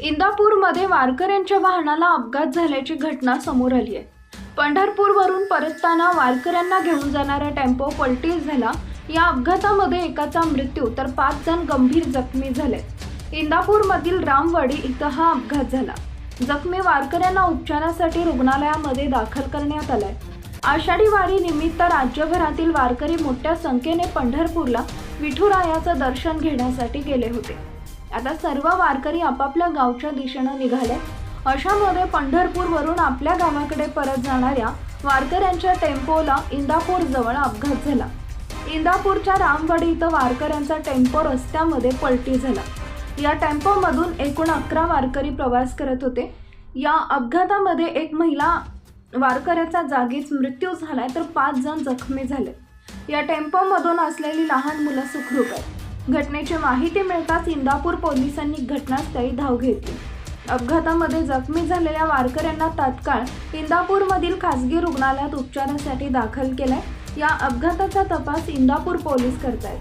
इंदापूरमध्ये वारकऱ्यांच्या वाहनाला अपघात झाल्याची घटना समोर आली आहे. पंढरपूरवरून परतताना वारकऱ्यांना घेऊन जाणारा टेम्पो पलटी झाला. या अपघातामध्ये एकाचा मृत्यू तर पाच जण गंभीर जखमी झाले. इंदापूरमधील रामवाडी इथं हा अपघात झाला. जखमी वारकऱ्यांना उपचारासाठी रुग्णालयामध्ये दाखल करण्यात आलाय. आषाढी वारी निमित्त राज्यभरातील वारकरी मोठ्या संख्येने पंढरपूरला विठुरायाचं दर्शन घेण्यासाठी गेले होते. आता सर्व वारकरी आपापल्या गावच्या दिशेनं निघाले. अशामध्ये पंढरपूरवरून आपल्या गावाकडे परत जाणाऱ्या वारकऱ्यांच्या टेम्पोला इंदापूर जवळ अपघात झाला. इंदापूरच्या रामवाडी इथं वारकऱ्यांचा टेम्पो रस्त्यामध्ये पलटी झाला. या टेम्पोमधून एकूण अकरा वारकरी प्रवास करत होते. या अपघातामध्ये एक महिला वारकऱ्याचा जागीच मृत्यू झालाय तर पाच जण जखमी झाले. या टेम्पोमधून असलेली लहान मुलं सुखरूप आहेत. घटनेची माहिती मिळताच इंदापूर पोलिसांनी घटनास्थळी धाव घेतली. अपघातामध्ये जखमी झालेल्या वारकऱ्यांना तात्काळ इंदापूरमधील खासगी रुग्णालयात उपचारासाठी दाखल केलंय. या अपघाताचा तपास इंदापूर पोलीस करतायत.